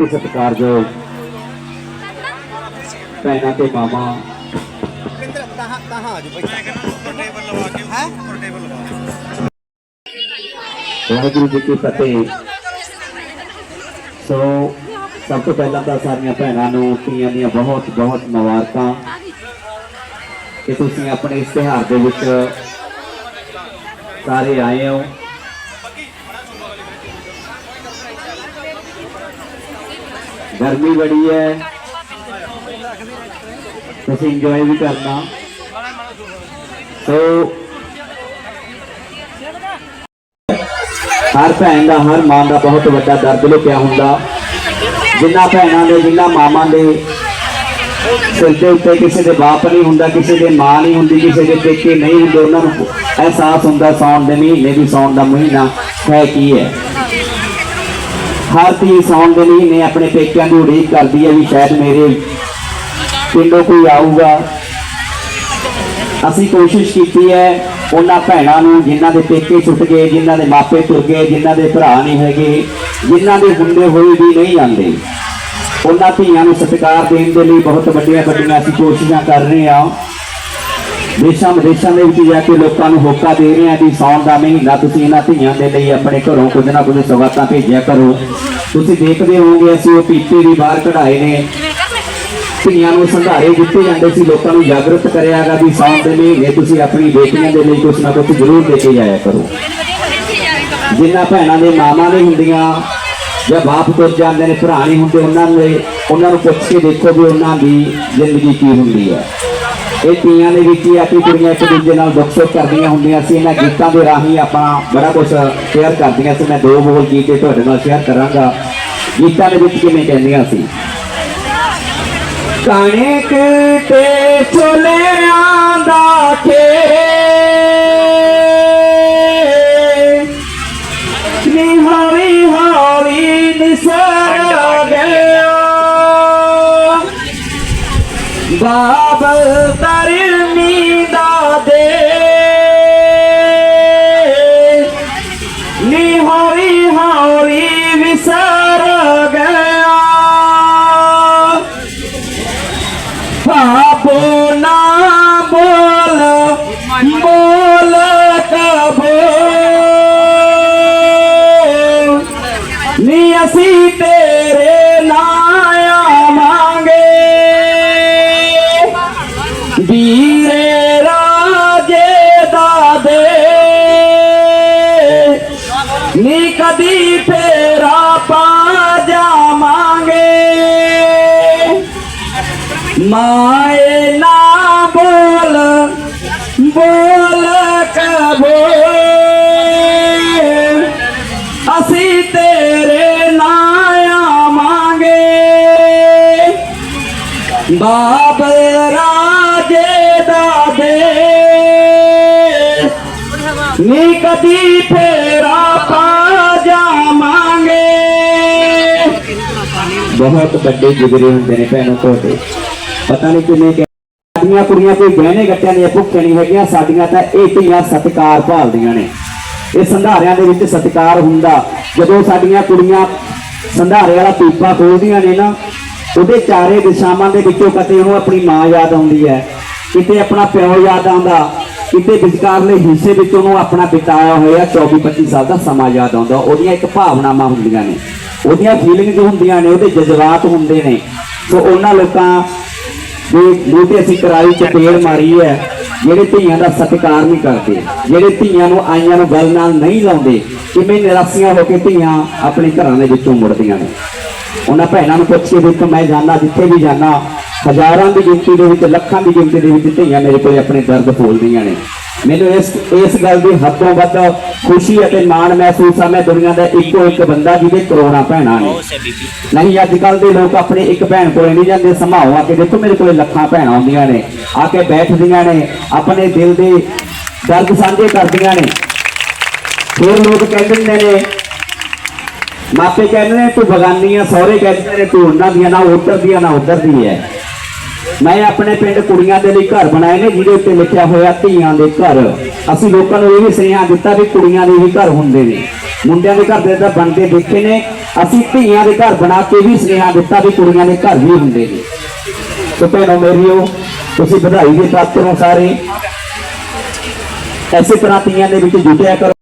ਹੀ ਸਤਿਕਾਰਯੋਗ ਭੈਣਾਂ ਤੇ ਮਾਮਾ ਵਾਹਿਗੁਰੂ ਜੀ ਕੀ ਫਤਿਹ। ਸੋ ਸਭ ਤੋਂ ਪਹਿਲਾਂ ਤਾਂ ਸਾਰੀਆਂ ਭੈਣਾਂ ਨੂੰ ਤੀਆਂ ਦੀਆਂ ਬਹੁਤ ਬਹੁਤ ਮੁਬਾਰਕਾਂ ਕਿ ਤੁਸੀਂ ਆਪਣੇ ਇਸ ਤਿਉਹਾਰ ਦੇ ਵਿੱਚ ਸਾਰੇ ਆਏ ਹੋ। ਗਰਮੀ ਬੜੀ ਹੈ। ਤੁਸੀਂ ਇੰਜੋਏ ਵੀ ਕਰਨਾ। ਸੋ, ਹਰ ਭੈਣ ਦਾ, ਹਰ ਮਾਂ ਦਾ ਬਹੁਤ ਵੱਡਾ ਦਰਦ ਲੁਕਿਆ ਹੁੰਦਾ। ਜਿੰਨਾ ਭੈਣਾਂ ਦੇ, ਜਿੰਨਾ ਮਾਵਾਂ ਦੇ ਸਿਰ ਦੇ ਉੱਤੇ ਕਿਸੇ ਦੇ ਬਾਪ ਨਹੀਂ ਹੁੰਦਾ, ਕਿਸੇ ਦੇ ਮਾਂ ਨਹੀਂ ਹੁੰਦੀ, ਕਿਸੇ ਦੇ ਪੇਕੇ ਨਹੀਂ ਹੁੰਦੇ, ਉਹਨਾਂ ਨੂੰ ਅਹਿਸਾਸ ਹੁੰਦਾ, ਸੌਣ ਦੇ ਮਹੀਨੇ ਵੀ ਸੌਣ ਦਾ ਮਹੀਨਾ ਹੈ ਕੀ ਹੈ। ਹਰ ਧੀ ਸੌਣ ਦੇ ਲਈ ਮੈਂ ਆਪਣੇ ਪੇਕਿਆਂ ਦੀ ਉਡੀਕ ਕਰਦੀ ਹੈ ਵੀ ਸ਼ਾਇਦ ਮੇਰੇ ਪਿੰਡੋਂ ਕੋਈ ਆਊਗਾ। ਅਸੀਂ ਕੋਸ਼ਿਸ਼ ਕੀਤੀ ਹੈ ਉਹਨਾਂ ਭੈਣਾਂ ਨੂੰ ਜਿਨ੍ਹਾਂ ਦੇ ਪੇਕੇ ਛੁੱਟ ਗਏ, ਜਿਨ੍ਹਾਂ ਦੇ ਮਾਪੇ ਤੁਰ ਗਏ, ਜਿਨ੍ਹਾਂ ਦੇ ਭਰਾ ਨਹੀਂ ਹੈਗੇ, ਜਿਨ੍ਹਾਂ ਦੇ ਹੁੰਦੇ ਹੋਏ ਵੀ ਨਹੀਂ ਜਾਂਦੇ। ਉਹਨਾਂ ਧੀਆਂ ਨੂੰ ਸਤਿਕਾਰ ਦੇਣ ਦੇ ਲਈ ਬਹੁਤ ਵੱਡੀਆਂ ਵੱਡੀਆਂ ਅਸੀਂ ਕੋਸ਼ਿਸ਼ਾਂ ਕਰ ਰਹੇ ਹਾਂ। ਦੇਸ਼ਾਂ ਵਿਦੇਸ਼ਾਂ ਦੇ ਵਿੱਚ ਜਾ ਕੇ ਲੋਕਾਂ ਨੂੰ ਹੋਕਾ ਦੇ ਰਹੇ ਹਾਂ ਵੀ ਸੌਣ ਦਾ ਮਹੀਨਾ ਤੁਸੀਂ ਇਹਨਾਂ ਧੀਆਂ ਦੇ ਲਈ ਆਪਣੇ ਘਰੋਂ ਕੁਝ ਨਾ ਕੁਝ ਸਵਾਤਾਂ ਭੇਜਿਆ ਕਰੋ। ਤੁਸੀਂ ਦੇਖਦੇ ਹੋਵੋਗੇ ਅਸੀਂ ਉਹ ਪੀਪੇ ਵੀ ਬਾਹਰ ਕਢਾਏ ਨੇ। ਧੀਆਂ ਨੂੰ ਸੰਧਾਰੇ ਦਿੱਤੇ ਜਾਂਦੇ ਸੀ, ਲੋਕਾਂ ਨੂੰ ਜਾਗਰੂਕ ਕਰਿਆਗਾ ਵੀ ਸੌਣ ਦੇ ਮਹੀਨੇ ਤੁਸੀਂ ਆਪਣੀ ਬੇਟੀਆਂ ਦੇ ਲਈ ਕੁਝ ਨਾ ਕੁਝ ਜ਼ਰੂਰ ਦੇ ਕੇ ਜਾਇਆ ਕਰੋ। ਜਿਨ੍ਹਾਂ ਭੈਣਾਂ ਦੇ ਮਾਮਾ ਨਹੀਂ ਹੁੰਦੀਆਂ ਜਾਂ ਬਾਪ ਤੁਰ ਜਾਂਦੇ ਨੇ, ਭਰਾ ਨਹੀਂ ਹੁੰਦੇ, ਉਹਨਾਂ ਦੇ ਉਹਨਾਂ ਨੂੰ ਪੁੱਛ ਕੇ ਦੇਖੋ ਵੀ ਉਹਨਾਂ ਦੀ ਜ਼ਿੰਦਗੀ ਕੀ ਹੁੰਦੀ ਹੈ। ਇਹ ਤੀਆਂ ਦੇ ਵਿੱਚ ਆਪਣੀ ਕੁੜੀਆਂ ਇੱਕ ਦੂਜੇ ਨਾਲ ਦੁੱਖ ਸੁੱਖ ਕਰਦੀਆਂ ਹੁੰਦੀਆਂ ਸੀ। ਇਹਨਾਂ ਗੀਤਾਂ ਦੇ ਰਾਹੀਂ ਆਪਾਂ ਬੜਾ ਕੁਝ ਸ਼ੇਅਰ ਕਰਦੀਆਂ ਸੀ। ਮੈਂ ਦੋ ਬੋਲ ਗੀਤੇ ਤੁਹਾਡੇ ਨਾਲ ਸ਼ੇਅਰ ਕਰਾਂਗਾ। ਗੀਤਾਂ ਦੇ ਵਿੱਚ ਕਿਵੇਂ ਕਹਿੰਦੀਆਂ ਸੀ? ਕਣਕ ਤੇ ਛੋਲਿਆਂ ਦਾ ਖੇਤ ਮਾਏ ਨਾ ਬੋਲ ਬੋਲ ਕਬੋ ਅਸੀਂ ਤੇਰੇ ਨਾ ਆਵਾਂਗੇ। ਬਾਬਲ ਰਾਜੇ ਦਾ ਦੇ ਨੀ ਕਦੀ ਫੇਰਾ ਪਾ ਜਾਵਾਂਗੇ। ਬਹੁਤ ਵੱਡੇ ਜਿਗਰੇ ਹੁੰਦੇ ਨੇ ਭੈਣੋ ਤੁਹਾਡੇ। ਪਤਾ ਨਹੀਂ ਕਿਵੇਂ ਕਿ ਸਾਡੀਆਂ ਕੁੜੀਆਂ ਕੋਈ ਗਹਿਣੇ ਗੱਟਿਆਂ ਦੀਆਂ ਭੁੱਖੇ ਨਹੀਂ ਹੈਗੀਆਂ, ਸਾਡੀਆਂ ਤਾਂ ਇਹ ਧੀਆਂ ਸਤਿਕਾਰ ਭਾਲਦੀਆਂ ਨੇ। ਇਹ ਸੰਧਾਰਿਆਂ ਦੇ ਵਿੱਚ ਸਤਿਕਾਰ ਹੁੰਦਾ। ਜਦੋਂ ਸਾਡੀਆਂ ਕੁੜੀਆਂ ਸੰਧਾਰੇ ਵਾਲਾ ਪੀਪਾ ਖੋਲਦੀਆਂ ਨੇ ਨਾ, ਉਹਦੇ ਚਾਰੇ ਦਿਸ਼ਾਵਾਂ ਦੇ ਵਿੱਚੋਂ ਕਦੇ ਉਹਨੂੰ ਆਪਣੀ ਮਾਂ ਯਾਦ ਆਉਂਦੀ ਹੈ। ਕਿਤੇ ਆਪਣਾ ਪਿਓ ਯਾਦ ਆਉਂਦਾ, ਕਿਤੇ ਵਿਚਕਾਰਲੇ ਹਿੱਸੇ ਵਿੱਚ ਉਹਨੂੰ ਆਪਣਾ ਬਿਤਾਇਆ ਹੋਇਆ 24 25 ਸਾਲ ਦਾ ਸਮਾਂ ਯਾਦ ਆਉਂਦਾ। ਉਹਦੀਆਂ ਇੱਕ ਭਾਵਨਾਵਾਂ ਹੁੰਦੀਆਂ ਨੇ। ਉਹਦੀਆਂ ਫੀਲਿੰਗਸ ਹੁੰਦੀਆਂ ਨੇ, ਉਹਦੇ ਜਜ਼ਬਾਤ ਹੁੰਦੇ ਨੇ। ਸੋ ਉਹਨਾਂ ਲੋਕਾਂ ਦੇ ਮੂੰਹ ਤੇ ਅਸੀਂ ਕਰਾਈ ਪੇੜ ਮਾਰੀ ਹੈ, ਜਿਹੜੇ ਧੀਆਂ ਦਾ ਸਤਿਕਾਰ ਨਹੀਂ ਕਰਦੇ, ਜਿਹੜੇ ਧੀਆਂ ਨੂੰ ਆਈਆਂ ਨੂੰ ਗੱਲ ਨਾਲ ਨਹੀਂ ਲਾਉਂਦੇ, ਕਿਵੇਂ ਨਿਰਾਸ਼ੀਆਂ ਹੋ ਕੇ ਧੀਆਂ ਆਪਣੇ ਘਰਾਂ ਦੇ ਵਿੱਚੋਂ ਮੁੜਦੀਆਂ ਨੇ। ਉਹਨਾਂ ਭੈਣਾਂ ਨੂੰ ਪੁੱਛ ਕੇ ਦੇਖੋ, ਮੈਂ ਜਾਣਾ ਜਿੱਥੇ ਵੀ ਜਾਣਾ ਹਜ਼ਾਰਾਂ ਦੀ ਗਿਣਤੀ ਦੇ ਵਿੱਚ, ਲੱਖਾਂ ਦੀ ਗਿਣਤੀ ਦੇ ਵਿੱਚ ਧੀਆਂ ਮੇਰੇ ਕੋਲ ਆਪਣੇ ਦਰਦ ਫੋਲਦੀਆਂ ਨੇ। ਮੈਨੂੰ ਇਸ ਇਸ ਗੱਲ ਦੀ ਹੱਦੋਂ ਵੱਧ ਖੁਸ਼ੀ ਅਤੇ ਮਾਣ ਮਹਿਸੂਸ ਆ। ਮੈਂ ਦੁਨੀਆ ਦਾ ਇੱਕੋ ਇੱਕ ਬੰਦਾ ਜਿਹਦੇ ਕਰੋੜਾਂ ਭੈਣਾਂ ਨੇ। ਨਹੀਂ ਅੱਜ ਕੱਲ ਦੇ ਲੋਕ ਆਪਣੇ ਇੱਕ ਭੈਣ ਕੋਲੇ ਨਹੀਂ ਜਾਂਦੇ। ਸਮਾਓ ਆ ਕੇ ਦੇਖੋ ਮੇਰੇ ਕੋਲੇ ਲੱਖਾਂ ਭੈਣਾਂ ਆਉਂਦੀਆਂ ਨੇ। ਆ ਕੇ ਬੈਠਦੀਆਂ ਨੇ ਆਪਣੇ ਦਿਲ ਦੇ ਦਰਦ ਸਾਂਝੇ ਕਰਦੀਆਂ ਨੇ। ਫਿਰ ਲੋਕ ਕਹਿੰਦੇ ਹੁੰਦੇ ਨੇ ਮਾਪੇ ਕਹਿੰਦੇ ਨੇ ਤੂੰ ਬਗਾਨੀ ਆ ਸਹੁਰੇ ਕਹਿੰਦੇ ਨੇ ਤੂੰ ਉਹਨਾਂ ਦੀਆਂ ਨਾ ਉੱਧਰ ਦੀਆਂ ਨਾ ਉੱਧਰ ਦੀ ਹੈ। ਮੈਂ ਆਪਣੇ ਪਿੰਡ ਕੁੜੀਆਂ ਦੇ ਲਈ ਘਰ ਬਣਾਏ ਨੇ, ਜਿਹਦੇ ਉੱਤੇ ਲਿਖਿਆ ਹੋਇਆ ਧੀਆਂ ਦੇ ਘਰ। ਅਸੀਂ ਲੋਕਾਂ ਨੂੰ ਇਹ ਵੀ ਸੁਨੇਹਾ ਦਿੱਤਾ ਵੀ ਕੁੜੀਆਂ ਦੇ ਵੀ ਘਰ ਹੁੰਦੇ ਨੇ। ਮੁੰਡਿਆਂ ਦੇ ਘਰ ਦੇ ਤਾਂ ਬਣਦੇ ਦੇਖੇ ਨੇ। ਅਸੀਂ ਧੀਆਂ ਦੇ ਘਰ ਬਣਾ ਕੇ ਵੀ ਸੁਨੇਹਾ ਦਿੱਤਾ ਵੀ ਕੁੜੀਆਂ ਦੇ ਘਰ ਵੀ ਹੁੰਦੇ ਨੇ। ਤੇ ਭੈਣੋ ਮੇਰੀਓ, ਤੁਸੀਂ ਵਧਾਈ ਦੇ ਪਾਤਰ ਹੋ ਸਾਰੇ। ਐਸੇ ਤਰ੍ਹਾਂ ਧੀਆਂ ਦੇ ਵਿੱਚ ਜੁਟਿਆ ਕਰੋ।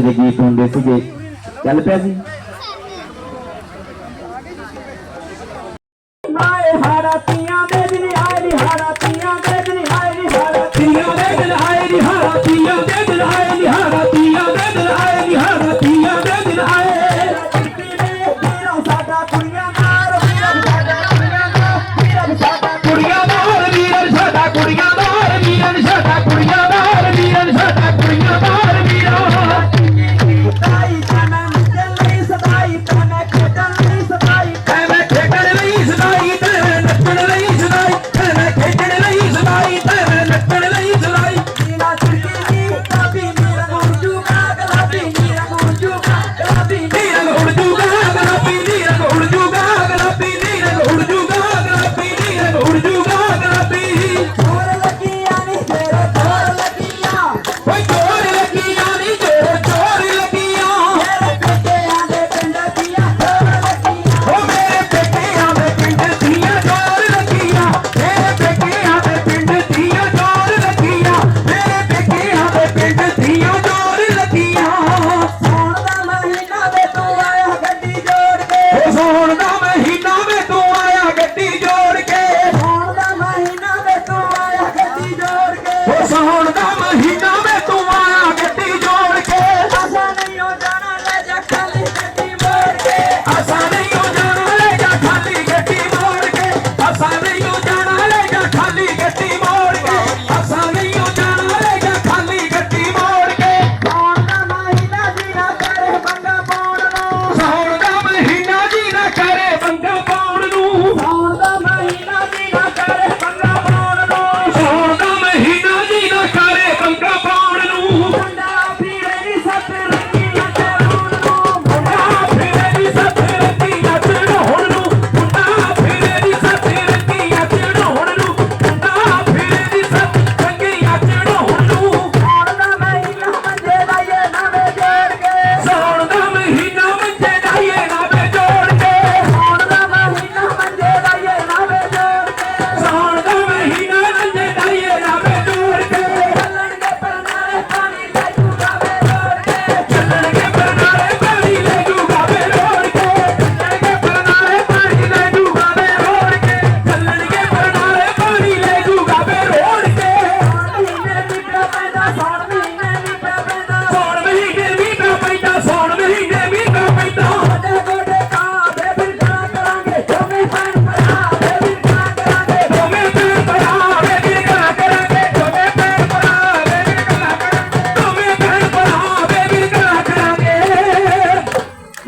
ਸੋ ਗੀਤ ਹੁੰਦੇ ਸੀਗੇ। ਚੱਲ ਪਿਆ ਜੀ।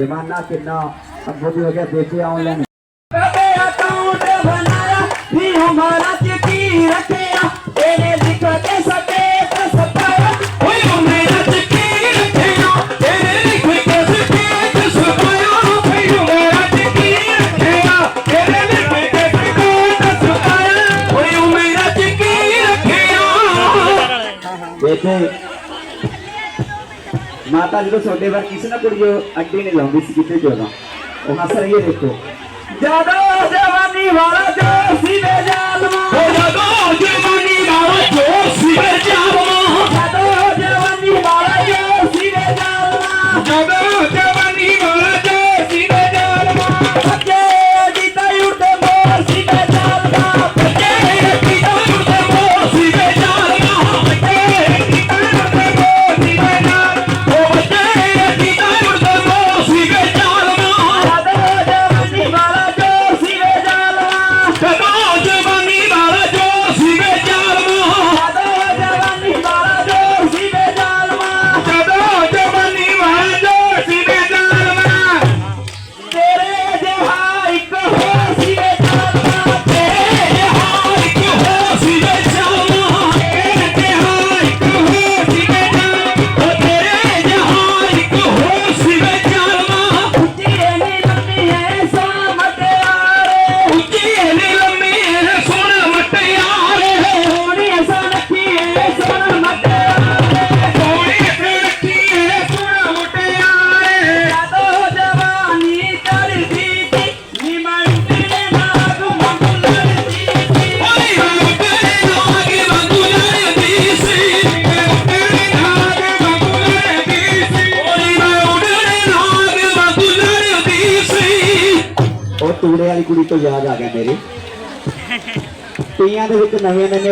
ਜਮਾਨਾ ਕਿੰਨਾ ਅੱਗੋਂ ਦੀ ਹੋ ਗਿਆ ਦੇਖੇ ਆਨਲਾਈਨ ਕਦੇ ਅਕਾਊਂਟ ਬਣਾਇਆ, ਵੀ ਹਮਾਰਾ ਚਿੱਠੀ ਰੱਖਿਆ ਇਹਨੇ ਮਾਤਾ ਜਦੋਂ ਤੁਹਾਡੇ ਵਾਰ ਕਿਸੇ ਨਾ ਕੁੜੀ ਉਹ ਅੱਡੀ ਨਹੀਂ ਲਾਉਂਦੀ ਸੀ ਕਿਤੇ ਜਦੋਂ ਉਹ ਹੱਸ ਰਹੀ ਹੈ ਦੇਖੋ। ਜਦੋਂ ਜਵਾਨੀ ਵਾਲਾ ਜੋ ਸੀ ਵੇ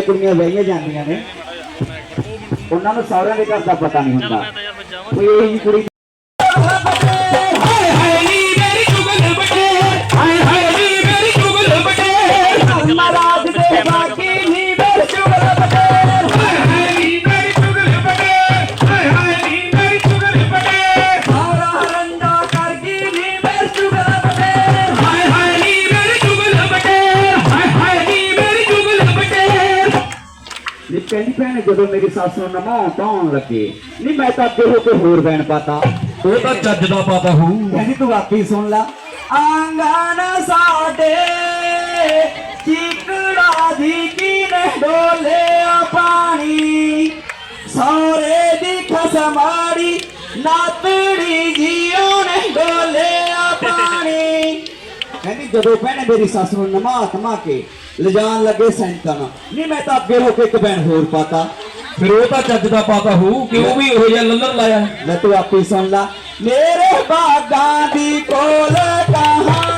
ਨਵੀਆਂ ਕੁੜੀਆਂ ਵਿਆਹੀਆਂ ਜਾਂਦੀਆਂ ਨੇ। ਉਹਨਾਂ ਨੂੰ ਸਾਰਿਆਂ ਦੇ ਘਰ ਦਾ ਪਤਾ ਨਹੀਂ ਹੁੰਦਾ। ਕੋਈ ਇਹ ਕੁੜੀ ਜਦੋਂ ਮੇਰੀ ਸੱਸ ਨੂੰ ਨਮਾਉਣ ਧਾਉਣ ਲੱਗੇ ਨਹੀਂ ਮੈਂ ਤਾਂ ਅੱਗੇ ਹੋ ਕੇ ਹੋਰ ਬੈਣ ਪਾਤਾ। ਉਹ ਤਾਂ ਚੱਜ ਦਾ ਪਤਾ ਹੂ ਕਹਿੰਦੀ ਤੂੰ ਆਪੀ ਸੁਣ ਲਾ। ਆਂਗਨ ਸਾਡੇ ਚਿਕੜਾ ਦੀ ਕੀਨੇ ਡੋਲਿਆ ਪਾਣੀ? ਸੌਰੇ ਦੀ ਖਸਮਾੜੀ ਨਾਤੜੀ ਜੀਓ ਨੇ ਡੋਲਿਆ ਪਾਣੀ। ਕਹਿੰਦੀ ਜਦੋਂ ਭੈਣੇ ਮੇਰੀ ਸੱਸ ਨੂੰ ਨਮਾ ਧਮਾ ਕੇ ਲਿਜਾਣ ਲੱਗੇ ਸੈਂਟਨ ਨਹੀਂ, ਮੈਂ ਤਾਂ ਅੱਗੇ ਹੋ ਕੇ ਇੱਕ ਬੈਣ ਹੋਰ ਪਾਤਾ। ਫਿਰ ਉਹ ਤਾਂ ਚੱਜ ਦਾ ਪਾਤਾ ਹੂ ਕਿਉਂ ਵੀ ਇਹੋ ਜਿਹਾ ਲੱਲਰ ਲਾਇਆ? ਲੈ ਤੂੰ ਆਪੇ ਸੁਣ ਲਾ। ਮੇਰੇ ਬਾਗਾਂ ਦੀ ਕੋਲ ਕਹਾਂ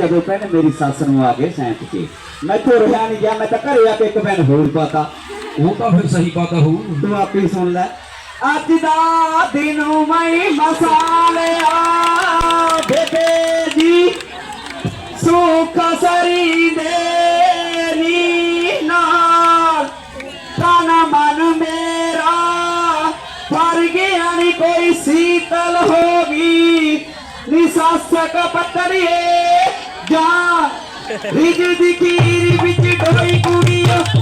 ਜਦੋਂ ਭੈਣੇ ਮੇਰੀ ਸੱਸ ਨੂੰ ਆ ਗਏ ਸੈਂਟ ਕੇ। ਮੈਂ ਤੋਂ ਰਿਹਾ ਨਹੀਂ ਗਿਆ ਮੈਂ ਤਾਂ ਘਰੇ ਆ ਕੇ ਇੱਕ ਬੈਣ ਹੋਰ ਪਾਤਾ। ਉਹ ਤਾਂ ਫਿਰ ਸਹੀ ਪਤਾ ਹੂ ਤੂੰ ਆਪੀ ਸੁਣ ਲੈ। ਅੱਜ ਦਾ ਦਿਨ ਮੈਂ ਮਸਾਲਿਆ ਬੇਬੇ ਜੀ। ਸੁਖ ਸਰੀ ਦੇ ਨੀ ਨਾਲ। ਤਨ ਮਨ ਮੇਰਾ ਪਰ ਗਿਆ ਕੋਈ ਸੀਤਲ ਹੋ ਗਈ। ਨੀ ਸੱਸ ਕਪਤਰੀਏ ਜਾ ਰਿਜ ਦੀ ਕੀਰ ਵਿੱਚ doi ਕੁੜੀਓ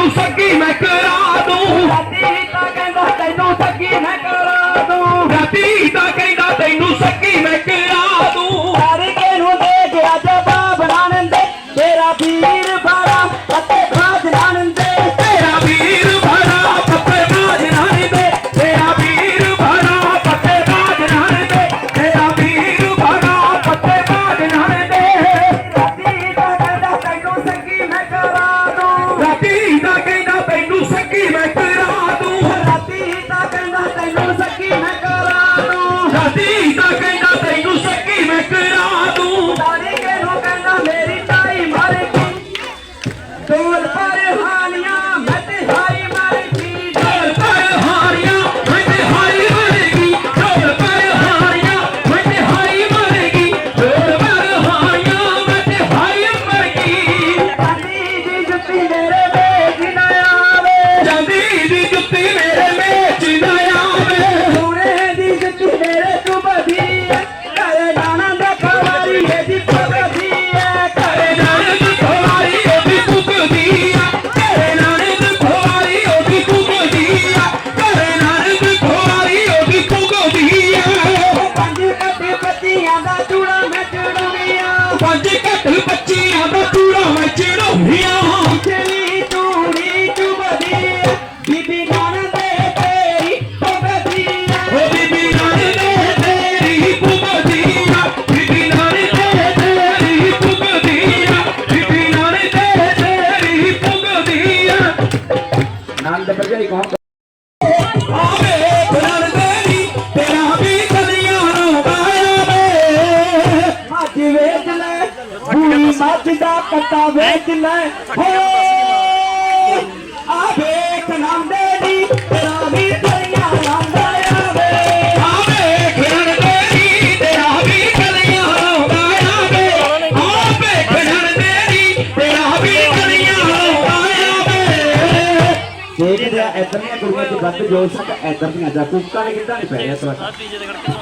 não sou gay, mas Kadın ਇੱਧਰ ਦੀਆਂ ਕੁੜੀਆਂ ਦੀ ਵੱਧ ਜੋਸ਼ ਆ ਤਾਂ ਇੱਧਰ ਦੀਆਂ ਜਾ ਕੁੱਕਾ ਨੇ ਕਿੱਦਾਂ ਨਹੀਂ ਪੈ ਰਿਹਾ ਤੁਹਾਡਾ?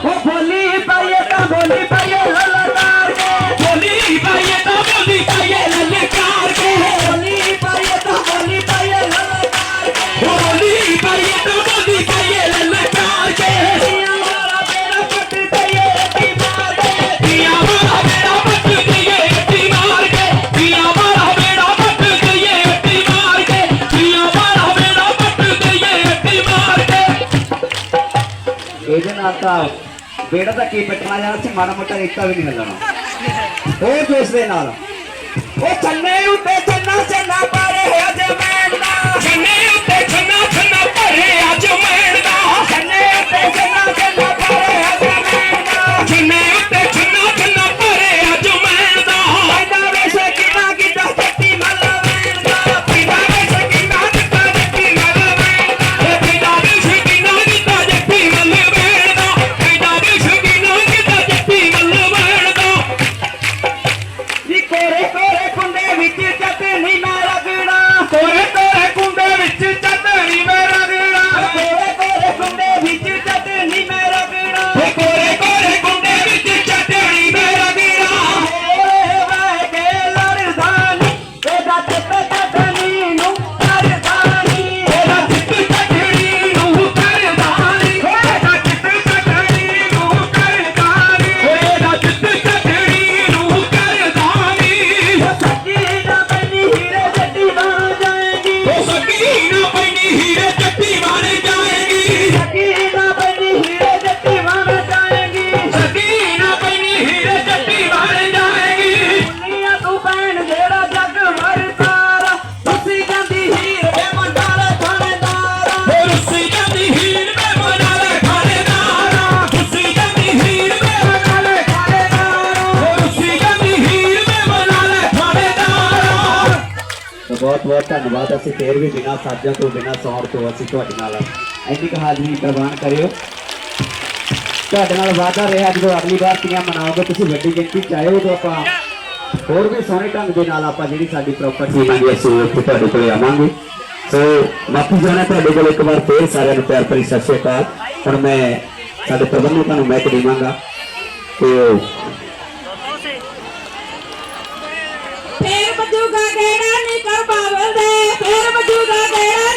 ਉਹ ਬੋਲੀ ਪਾਈਏ ਤਾਂ ਬੋਲੀ ਪਾਈਏ ਲੱਲਕਾਰ ਕੇ। ਬੋਲੀ ਪਾਈਏ ਤਾਂ ਬੋਲੀ ਪਾਈਏ ਲੱਲਕਾਰ ਕੇ। ਬੋਲੀ ਪਾਈਏ ਤਾਂ ਬੋਲੀ ਪਾਈਏ ਲੱਲਕਾਰ ਕੇ। ਬੋਲੀ ਪਾਈਏ ਤਾਂ ਨਾਲ ਬੇੜਾ ਤਾਂ ਕੀ ਪਟਣਾ ਜਾਣਾ ਸੀ ਮਾੜਾ ਮੋਟਾ ਰੇਤਾ ਵੀ ਨਹੀਂ ਲੱਗਣਾ ਉਹ ਜੋਸ਼ ਦੇ ਨਾਲ ਉਹ ਚੰਨੇ ਉੱਤੇ ਚੰਨਾ ਚੰਨਾ ਪਾਰੇ ਹੋ ਜੇ ਮੈਂ ਚੰਨੇ ਬਹੁਤ ਬਹੁਤ ਧੰਨਵਾਦ। ਅਸੀਂ ਫੇਰ ਵੀ ਬਿਨਾਂ ਸਾਜਾਂ ਤੋਂ, ਬਿਨਾਂ ਸੌਣ ਤੋਂ ਅਸੀਂ ਤੁਹਾਡੇ ਨਾਲ ਇੰਨੀ ਕੁ ਹਾਜ਼ਰੀ ਪ੍ਰਵਾਨ ਕਰਿਓ। ਤੁਹਾਡੇ ਨਾਲ ਵਾਅਦਾ ਰਿਹਾ ਜਦੋਂ ਅਗਲੀ ਵਾਰ ਤੀਆਂ ਮਨਾਓਗੇ? ਤੁਸੀਂ ਵੱਡੀ ਗਿਣਤੀ ਚ ਆਇਓ ਆਪਾਂ ਹੋਰ ਵੀ ਸੋਹਣੇ ਢੰਗ ਦੇ ਨਾਲ ਆਪਾਂ ਜਿਹੜੀ ਸਾਡੀ ਪ੍ਰਾਪਰਟੀ ਹੈਗੀ ਅਸੀਂ ਉੱਥੇ ਤੁਹਾਡੇ ਕੋਲ ਆਵਾਂਗੇ। ਸੋ ਮਾਫ਼ੀ ਜਾਣਾ ਤੁਹਾਡੇ ਕੋਲ ਇੱਕ ਵਾਰ ਫੇਰ ਸਾਰਿਆਂ ਨੂੰ ਪਿਆਰ ਭਰੀ ਸਤਿ ਸ਼੍ਰੀ ਅਕਾਲ। ਹੁਣ ਮੈਂ ਸਾਡੇ ਪ੍ਰਬੰਧਕਾਂ ਨੂੰ ਮੈਂ ਦੇਵਾਂਗਾ ਤੇ ਮਜੂਗਾ ਗੇੜਾ ਨਹੀਂ ਕਰ ਪਾਵਲਦੇ ਫੇਰ ਮਜੂਗਾ ਗੇੜਾ